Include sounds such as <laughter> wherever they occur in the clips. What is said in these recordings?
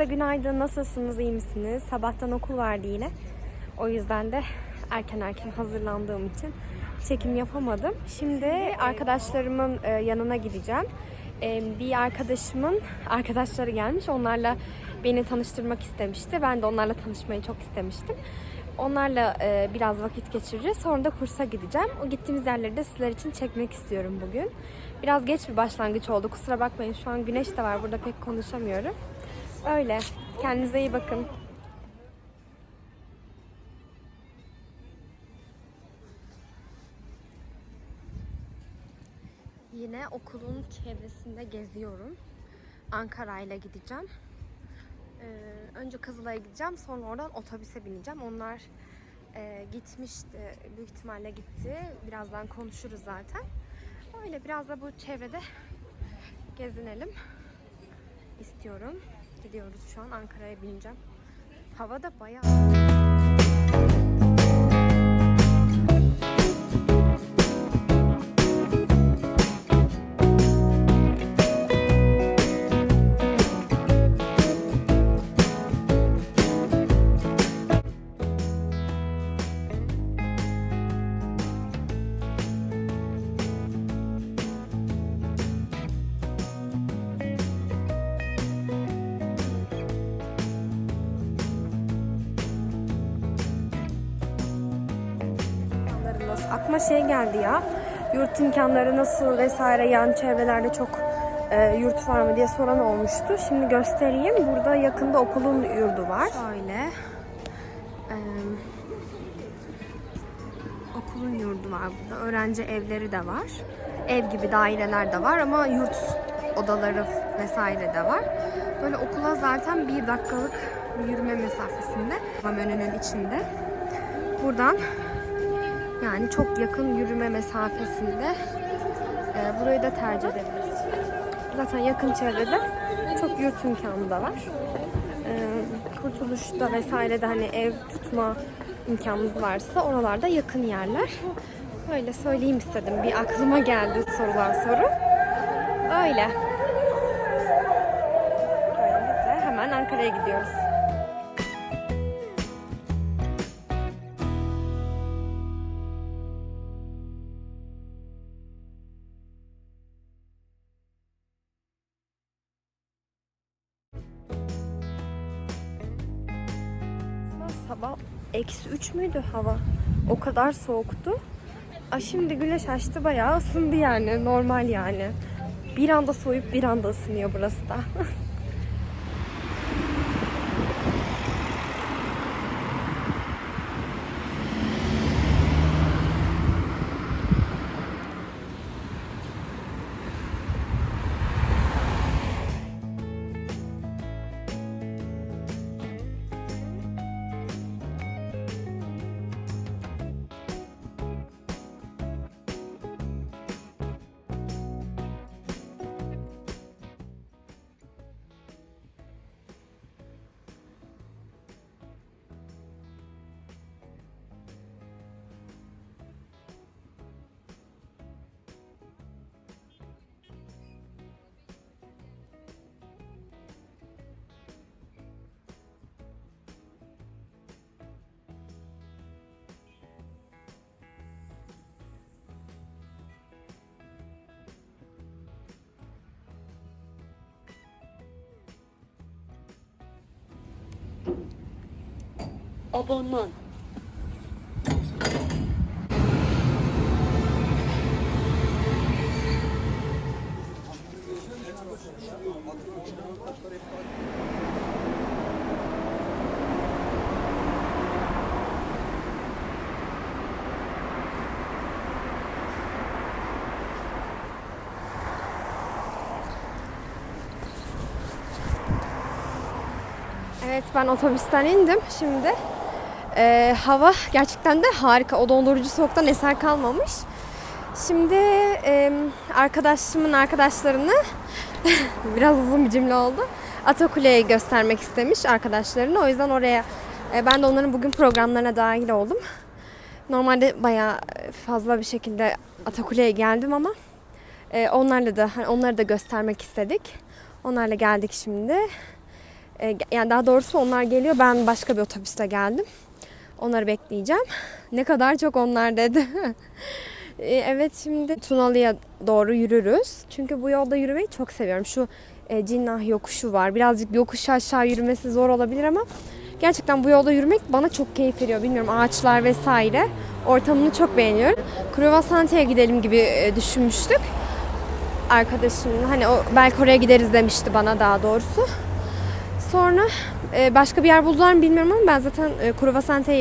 Herkese günaydın. Nasılsınız? iyi misiniz? Sabahtan okul vardı yine. O yüzden de erken erken hazırlandığım için çekim yapamadım. Şimdi arkadaşlarımın e, yanına gideceğim. E, Bir arkadaşımın arkadaşları gelmiş. Onlarla beni tanıştırmak istemişti. Ben de onlarla tanışmayı çok istemiştim. Onlarla e, biraz vakit geçireceğiz. Sonra da kursa gideceğim. O gittiğimiz yerleri de sizler için çekmek istiyorum bugün. Biraz geç bir başlangıç oldu. Kusura bakmayın. Şu an güneş de var. Burada pek konuşamıyorum. Öyle. Kendinize iyi bakın. Yine okulun çevresinde geziyorum. Ankara ile gideceğim. Ee, önce Kızılay'a gideceğim. Sonra oradan otobüse bineceğim. Onlar e, gitmişti. Büyük ihtimalle gitti. Birazdan konuşuruz zaten. Öyle biraz da bu çevrede gezinelim istiyorum. Gidiyoruz şu an Ankara'ya bineceğim. Hava da bayağı... geldi ya. Yurt imkanları nasıl vesaire yan çevrelerde çok e, yurt var mı diye soran olmuştu. Şimdi göstereyim. Burada yakında okulun yurdu var. Şöyle. e, okulun yurdu var burada. Öğrenci evleri de var. Ev gibi daireler de var ama yurt odaları vesaire de var. Böyle okula zaten bir dakikalık yürüme mesafesinde. Önünün içinde. Buradan yani çok yakın yürüme mesafesinde. Ee, burayı da tercih edebiliriz. Zaten yakın çevrede çok yurt imkanı da var. Ee, kurtuluşta vesaire de hani ev tutma imkanımız varsa oralarda yakın yerler. Öyle söyleyeyim istedim. Bir aklıma geldi sorulan soru. Öyle. Böyle hemen Ankara'ya gidiyoruz. Sabah eksi 3 müydü hava? O kadar soğuktu. Aa, şimdi güneş açtı bayağı ısındı yani normal yani. Bir anda soğuyup bir anda ısınıyor burası da. <laughs> abonman. Evet ben otobüsten indim şimdi. Ee, hava gerçekten de harika. O dondurucu soğuktan eser kalmamış. Şimdi e, arkadaşımın arkadaşlarını <laughs> biraz uzun bir cümle oldu. Atakule'ye göstermek istemiş arkadaşlarını. O yüzden oraya e, ben de onların bugün programlarına dahil oldum. Normalde bayağı fazla bir şekilde Atakule'ye geldim ama e, onlarla da hani onları da göstermek istedik. Onlarla geldik şimdi. E, yani daha doğrusu onlar geliyor. Ben başka bir otobüste geldim. Onları bekleyeceğim. <laughs> Ne kadar çok onlar dedi. <laughs> E, evet şimdi Tunalı'ya doğru yürürüz. Çünkü bu yolda yürümeyi çok seviyorum. Şu e, Cinnah yokuşu var. Birazcık yokuş aşağı yürümesi zor olabilir ama gerçekten bu yolda yürümek bana çok keyif veriyor. Bilmiyorum ağaçlar vesaire. Ortamını çok beğeniyorum. Kruvasante'ye gidelim gibi e, düşünmüştük. Arkadaşım hani o belki oraya gideriz demişti bana daha doğrusu. Sonra e, başka bir yer buldular mı bilmiyorum ama ben zaten e,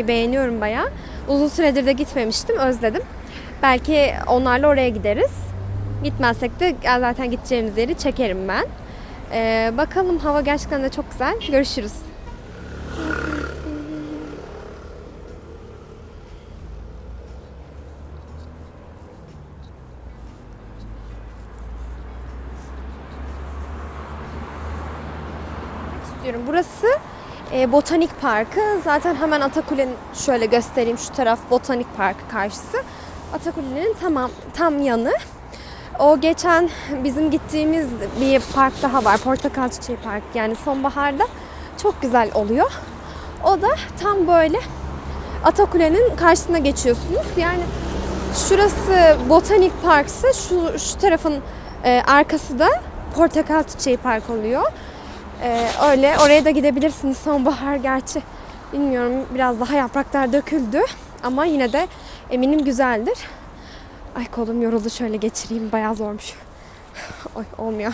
beğeniyorum bayağı. Uzun süredir de gitmemiştim, özledim. Belki onlarla oraya gideriz. Gitmezsek de zaten gideceğimiz yeri çekerim ben. E, bakalım hava gerçekten de çok güzel. Görüşürüz. İstiyorum. Burası e, Botanik Parkı. Zaten hemen Atakule'nin şöyle göstereyim şu taraf Botanik Parkı karşısı. Atakule'nin tamam tam yanı. O geçen bizim gittiğimiz bir park daha var. Portakal Çiçeği Park. Yani sonbaharda çok güzel oluyor. O da tam böyle Atakule'nin karşısına geçiyorsunuz. Yani şurası Botanik Park'sa şu, şu tarafın e, arkası da Portakal Çiçeği Park oluyor. Ee, öyle oraya da gidebilirsiniz sonbahar gerçi bilmiyorum biraz daha yapraklar döküldü ama yine de eminim güzeldir. Ay kolum yoruldu şöyle geçireyim bayağı zormuş. <sighs> Oy olmuyor.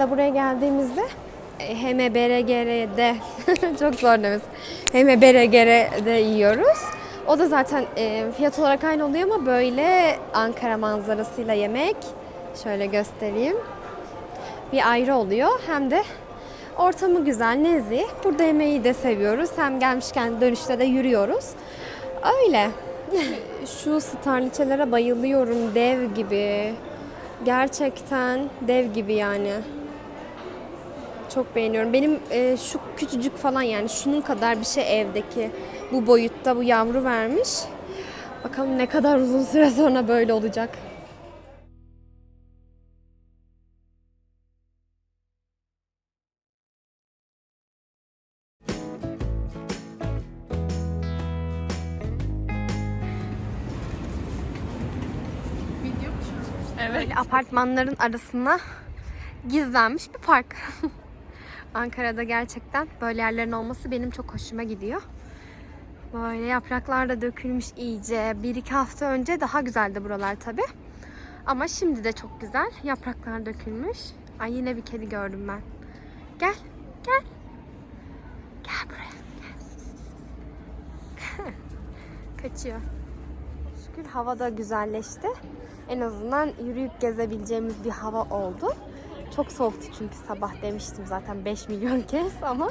Da buraya geldiğimizde e, HMBRGR'de <laughs> çok zor demesi. HMBRGR'de yiyoruz. O da zaten e, fiyat olarak aynı oluyor ama böyle Ankara manzarasıyla yemek şöyle göstereyim. Bir ayrı oluyor. Hem de ortamı güzel, nezih. Burada yemeği de seviyoruz. Hem gelmişken dönüşte de yürüyoruz. Öyle. <laughs> Şu starliçelere bayılıyorum. Dev gibi. Gerçekten dev gibi yani. Çok beğeniyorum. Benim e, şu küçücük falan yani şunun kadar bir şey evdeki. Bu boyutta bu yavru vermiş. Bakalım ne kadar uzun süre sonra böyle olacak. Böyle apartmanların arasına gizlenmiş bir park. <laughs> Ankara'da gerçekten böyle yerlerin olması benim çok hoşuma gidiyor. Böyle yapraklar da dökülmüş iyice. Bir iki hafta önce daha güzeldi buralar tabi. Ama şimdi de çok güzel. Yapraklar dökülmüş. Ay yine bir kedi gördüm ben. Gel, gel. Gel buraya. Gel. <laughs> Kaçıyor. Şükür hava da güzelleşti. En azından yürüyüp gezebileceğimiz bir hava oldu. Çok soğuktu çünkü sabah demiştim zaten 5 milyon <laughs> kez ama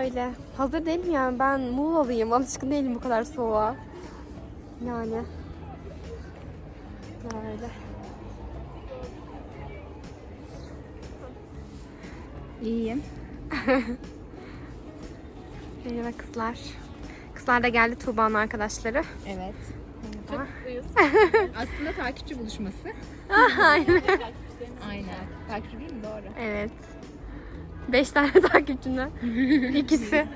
öyle. Hazır değilim yani ben Muğla'lıyım. Alışkın değilim bu kadar soğuğa. Yani. Öyle. İyiyim. <laughs> Merhaba kızlar. Kızlar da geldi Tuğba'nın arkadaşları. Evet. Merhaba. <laughs> Aslında takipçi buluşması. Aynen. Aynen. Takipçi değil mi? Doğru. Evet. Beş tane <laughs> takipçimden. İkisi.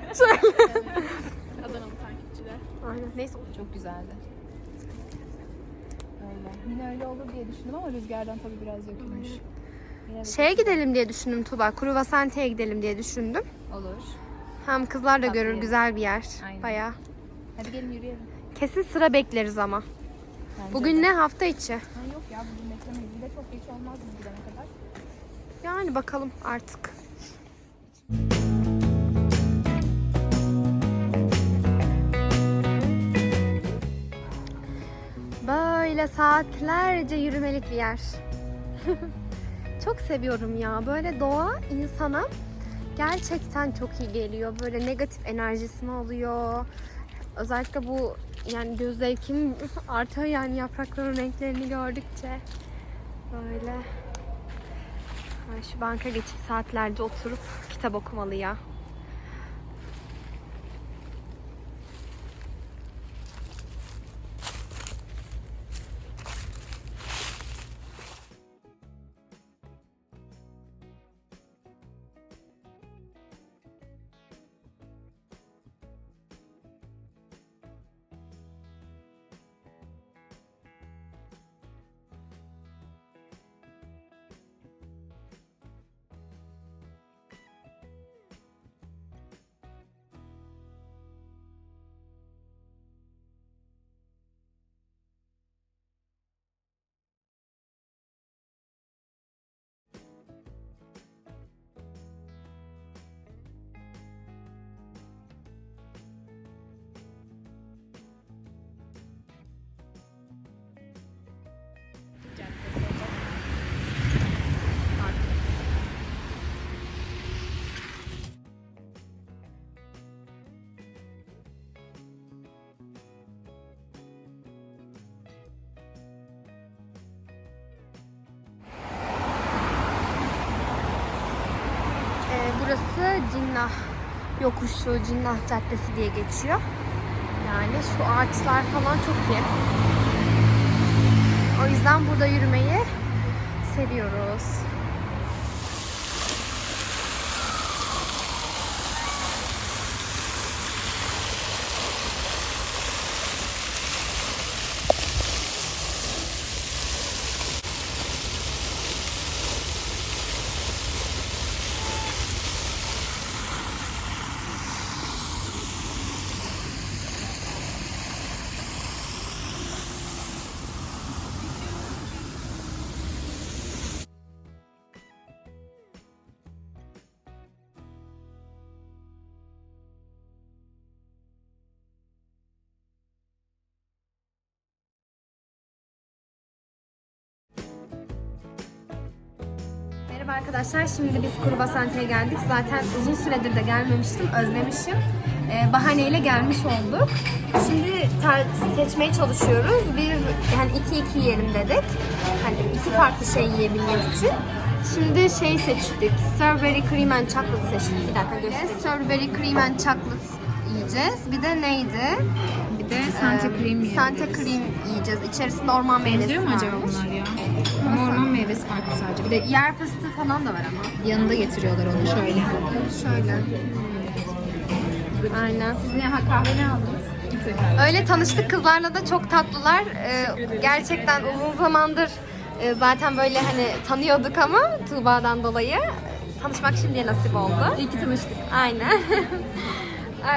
Adanalı takipçiler. Aynen. Neyse. Çok güzeldi. Öyle. Yine öyle olur diye düşündüm ama rüzgardan tabii biraz de Şeye gidelim diye düşündüm Tuğba. Kuru Vasante'ye gidelim diye düşündüm. olur. Hem kızlar da Tatlı görür güzel bir yer. Aynen. Baya. Hadi gelin yürüyelim. Kesin sıra bekleriz ama. Bence Bugün de. ne hafta içi? Ha, yok ya bugün çok geç olmaz biz gidene kadar. Yani bakalım artık. Böyle saatlerce yürümelik bir yer. <laughs> çok seviyorum ya. Böyle doğa insana gerçekten çok iyi geliyor. Böyle negatif enerjisini alıyor. Özellikle bu yani göz zevkim <laughs> artıyor yani yaprakların renklerini gördükçe. Böyle. Şu banka geçip saatlerce oturup kitap okumalı ya. Burası Cinnah yokuşu, Cinnah Caddesi diye geçiyor. Yani şu ağaçlar falan çok iyi. O yüzden burada yürümeyi seviyoruz. Merhaba arkadaşlar. Şimdi biz Kurubasent'e geldik. Zaten uzun süredir de gelmemiştim. Özlemişim. Ee, bahaneyle gelmiş olduk. Şimdi seçmeye çalışıyoruz. Biz yani iki iki yiyelim dedik. Hani iki farklı şey yiyebilmek için. Şimdi şey seçtik. Strawberry cream and chocolate seçtik. Bir dakika göstereyim. Strawberry cream and chocolate yiyeceğiz. Bir de neydi? Bir de Santa Ee, Cream Santa cream yiyeceğiz. İçerisinde orman meyvesi Benziyor mu acaba varmış. bunlar ya? Ama orman meyvesi farklı sadece. Bir de Yer fıstığı falan da var ama. yanında getiriyorlar onu şöyle. Şöyle. Aynen. Siz ne ha, kahve ne aldınız? Öyle tanıştık kızlarla da çok tatlılar. Ee, gerçekten uzun zamandır e, zaten böyle hani tanıyorduk ama Tuğba'dan dolayı tanışmak şimdiye nasip oldu. İyi ki tanıştık. Aynen. <laughs>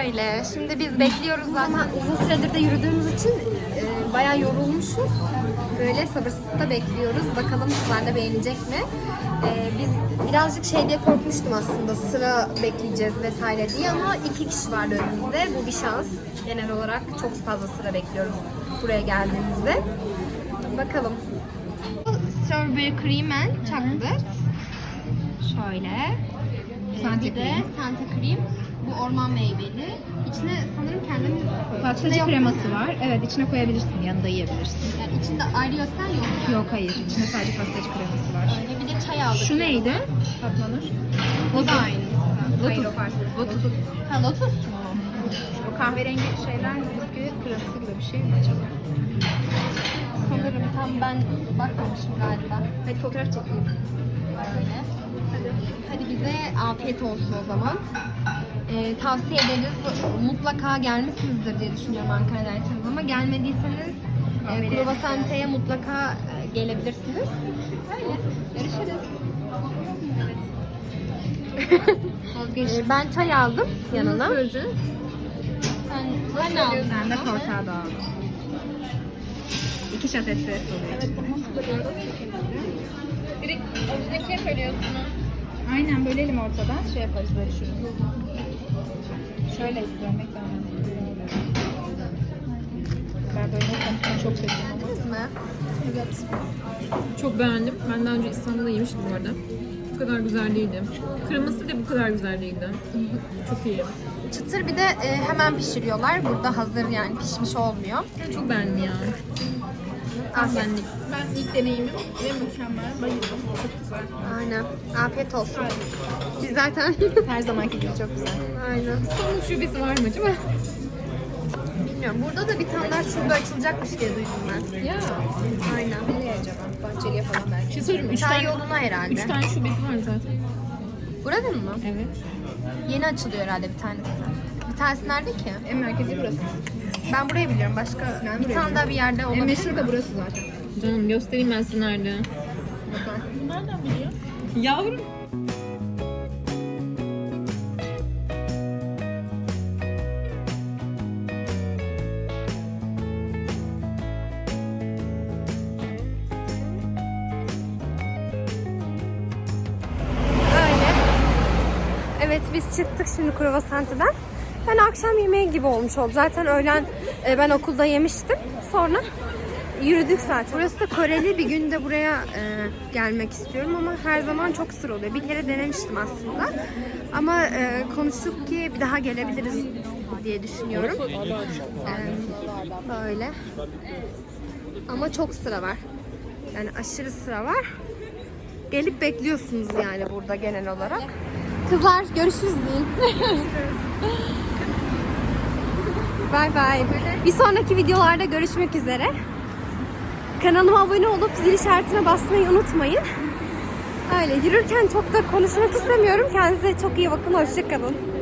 Öyle. Şimdi biz bekliyoruz zaten. Uzun süredir de yürüdüğümüz için e, bayağı yorulmuşuz. Böyle sabırsızlıkla bekliyoruz. Bakalım kızlar da beğenecek mi? E, biz birazcık şey diye korkmuştum aslında sıra bekleyeceğiz vesaire diye ama iki kişi vardı önümüzde. Bu bir şans. Genel olarak çok fazla sıra bekliyoruz buraya geldiğimizde. Bakalım. Strawberry cream and chocolate. Şöyle. Santa bir de. Santa cream. Bu orman meyveli. İçine sanırım kendimiz koyuyoruz. Pastacı kreması var. Evet içine koyabilirsin. Yanında yiyebilirsin. Yani içinde ayrıyetten yok. Yok hayır. İçinde sadece pastacı kreması var. Öyle bir de çay aldık. Şu neydi? Fatma Nur. Bu da o farklı. Lotus. Ha lotus mu? O kahverengi şeyler bisküvi kreması gibi bir şey mi acaba? Sanırım tam ben bakmamışım galiba. Hadi fotoğraf çekeyim. Öyle. Hadi. Hadi bize afiyet olsun o zaman. Ee, tavsiye ederiz. Mutlaka gelmişsinizdir diye düşünüyorum Ankara'daysanız ama gelmediyseniz e, Kruvasante'ye mutlaka e, gelebilirsiniz. Öyle. Görüşürüz. <laughs> Vazgeçtim. Ee, ben çay aldım yanına. Sen, sen ne aldın? Ben de portakal aldım. İki şat espresso. Evet? Direkt ikiye bölüyorsunuz. Aynen bölelim ortadan. Şey yaparız, bölüşürüz. Şöyle bölmek lazım. Ben bölme konusunda çok seviyorum. Mi? Evet. Çok beğendim. Ben daha önce İstanbul'da yemiştim bu arada. Bu kadar güzel değildi. Kreması da bu kadar güzel değildi. Çok iyi. Çıtır bir de e, hemen pişiriyorlar. Burada hazır yani pişmiş olmuyor. Çok beğendim ya. Afiyet. Benlik. Ben ilk deneyimim ve mükemmel. Bayıldım. Çok güzel. Aynen. Afiyet olsun. Biz zaten <laughs> Her zamanki gibi çok güzel. Aynen. İstanbul şubesi var mı acaba? Bilmiyorum. Burada da bir tane daha şube açılacakmış diye duydum ben. Ya. Aynen. Nereye acaba? Bahçeli'ye falan belki. Şey söyleyeyim mi? Üç Çay tane, yoluna herhalde. üç tane şubesi var zaten. Burada mı? Evet. Yeni açılıyor herhalde bir tanesi. Bir tanesi nerede ki? En merkezi burası. Ben burayı biliyorum. Başka bir tane daha bir yerde En olabilir meşhur da burası zaten. Canım göstereyim ben size nerede. Nereden biliyor? Yavrum. Öyle. Evet biz çıktık şimdi Kruvasantı'dan. Ben akşam yemeği gibi olmuş oldu. Zaten öğlen e, ben okulda yemiştim. Sonra yürüdük zaten. Burası da Koreli. Bir gün de buraya e, gelmek istiyorum ama her zaman çok sır oluyor. Bir kere denemiştim aslında. Ama e, konuştuk ki bir daha gelebiliriz diye düşünüyorum. E, böyle. Ama çok sıra var. Yani aşırı sıra var. Gelip bekliyorsunuz yani burada genel olarak. Kızlar görüşürüz deyin. Bay bay. Bir sonraki videolarda görüşmek üzere. Kanalıma abone olup zil işaretine basmayı unutmayın. Öyle yürürken çok da konuşmak istemiyorum. Kendinize çok iyi bakın. Hoşçakalın.